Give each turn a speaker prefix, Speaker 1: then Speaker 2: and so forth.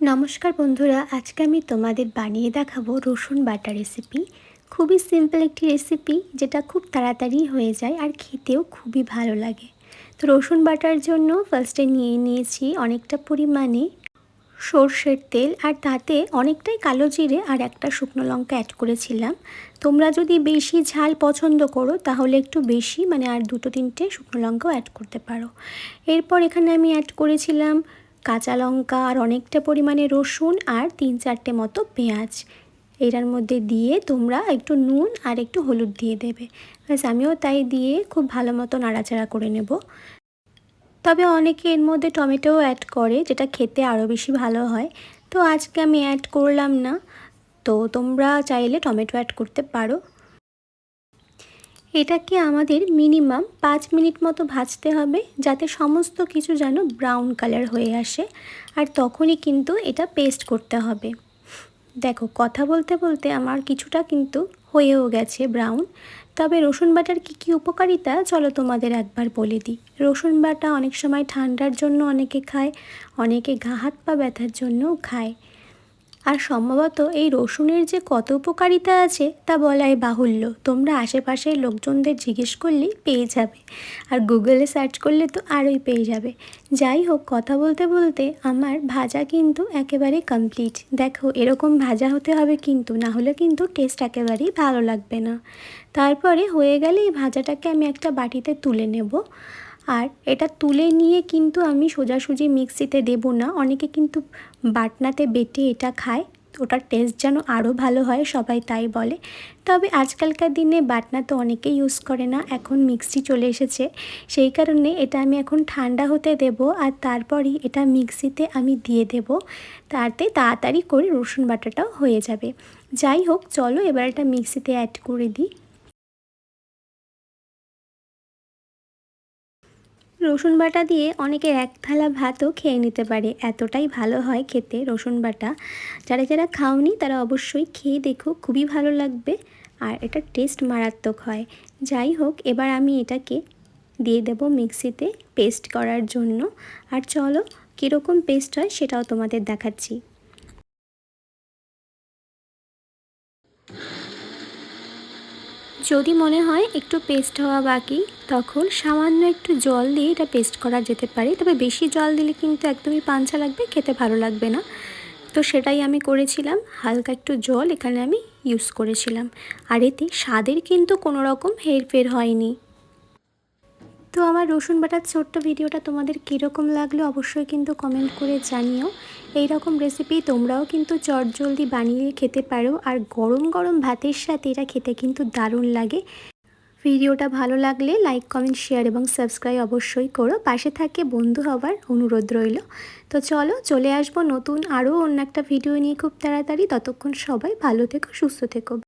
Speaker 1: নমস্কার বন্ধুরা, আজকে আমি তোমাদের বানিয়ে দেখাবো রসুন বাটা রেসিপি খুবই সিম্পল একটি রেসিপি যেটা খুব তাড়াতাড়ি হয়ে যায় আর খেতেও খুবই ভালো লাগে। তো রসুন বাটার জন্য ফার্স্টে নিয়ে নিয়েছি অনেকটা পরিমাণে সর্ষের তেল, আর তাতে অনেকটাই কালো জিরে আর একটা শুকনো লঙ্কা অ্যাড করেছিলাম। তোমরা যদি বেশি ঝাল পছন্দ করো, তাহলে একটু বেশি মানে আর দুটো তিনটে শুকনো লঙ্কাও অ্যাড করতে পারো। এরপর এখানে আমি অ্যাড করেছিলাম কাঁচা লঙ্কা আর অনেকটা পরিমাণে রসুন আর তিন চারটে মতো পেঁয়াজ। এটার মধ্যে দিয়ে তোমরা একটু নুন আর একটু হলুদ দিয়ে দেবে। ব্যাস, আমিও তাই দিয়ে খুব ভালো মতো নাড়াচাড়া করে নেব। তবে অনেকে এর মধ্যে টমেটোও অ্যাড করে, যেটা খেতে আরও বেশি ভালো হয়। তো আজকে আমি অ্যাড করলাম না। তো তোমরা চাইলে টমেটো অ্যাড করতে পারো। এটাকে আমাদের মিনিমাম পাঁচ মিনিট মতো ভাজতে হবে? যাতে সমস্ত কিছু যেন ব্রাউন কালার হয়ে আসে। আর তখনই কিন্তু এটা পেস্ট করতে হবে। দেখো, কথা বলতে বলতে আমার কিছুটা কিন্তু হয়েও গেছে ব্রাউন তবে রসুন বাটার কী কী উপকারিতা? চলো তোমাদের একবার বলে দিই। রসুন বাটা অনেক সময় ঠান্ডার জন্য অনেকে খায়, অনেকে ঘা হাত পা ব্যথার জন্যও খায়। আর সম্ভবত এই রসুনের যে কত উপকারিতা আছে তা বলাই বাহুল্য। তোমরা আশেপাশের লোকজনদের জিজ্ঞেস করলেই পেয়ে যাবে। আর গুগলে সার্চ করলে তো আরোই পেয়ে যাবে। যাই হোক, কথা বলতে বলতে আমার ভাজা কিন্তু একেবারে কমপ্লিট দেখো, এরকম ভাজা হতে হবে কিন্তু, না হলে কিন্তু টেস্ট একেবারেই ভালো লাগবে না। তারপরে হয়ে গেলে এই ভাজাটাকে আমি একটা বাটিতে তুলে নেব। আর এটা তুলে নিয়ে কিন্তু আমি সোজাসুজি মিক্সিতে দেব না। অনেকে কিন্তু বাটনাতে বেটে এটা খায়। ওটার টেস্ট যেন আরও ভালো হয়, সবাই তাই বলে। তবে আজকালকার দিনে বাটনা তো অনেকেই ইউজ করে না, এখন মিক্সি চলে এসেছে। সেই কারণে এটা আমি এখন ঠান্ডা হতে দেব আর তারপরই এটা মিক্সিতে আমি দিয়ে দেব। তাতে তাড়াতাড়ি করে রসুন বাটাটাও হয়ে যাবে। যাই হোক, চলো এবার এটা মিক্সিতে অ্যাড করে দিই। রসুন বাটা দিয়ে অনেকে এক থালা ভাতও খেয়ে নিতে পারে। এতটাই ভালো হয় খেতে রসুন বাটা। যারা যারা খাওনি তারা অবশ্যই খেয়ে দেখো, খুবই ভালো লাগবে আর এটা টেস্ট মারাত্মক হয়। যাই হোক, এবার আমি এটাকে দিয়ে দেব মিক্সিতে পেস্ট করার জন্য। আর চলো, কীরকম পেস্ট হয় সেটাও তোমাদের দেখাচ্ছি। যদি মনে হয় একটু পেস্ট হওয়া বাকি, তখন সামান্য একটু জল দিয়ে এটা পেস্ট করা যেতে পারে। তবে বেশি জল দিলে কিন্তু একদমই পাঞ্চা লাগবে, খেতে ভালো লাগবে না। তো সেটাই আমি করেছিলাম। হালকা একটু জল এখানে আমি ইউজ করেছিলাম। আর এতে স্বাদের কিন্তু কোনো রকম হেরফের হয়নি। তো আমার রসুন বাটার ছোট্ট ভিডিওটা তোমাদের কীরকম লাগল অবশ্যই কিন্তু কমেন্ট করে জানিও। এই রকম রেসিপি তোমরাও কিন্তু চটজলদি বানিয়ে খেতে পারো আর গরম গরম ভাতের সাথে এটা খেতে কিন্তু দারুণ লাগে। ভিডিওটা ভালো লাগলে লাইক কমেন্ট শেয়ার এবং সাবস্ক্রাইব অবশ্যই করো। পাশে থাকে বন্ধু হবার অনুরোধ রইল। তো চলো, চলে আসব নতুন আরও অন্য একটা ভিডিও নিয়ে খুব তাড়াতাড়ি। ততক্ষণ সবাই ভালো থেকো, সুস্থ থেকো।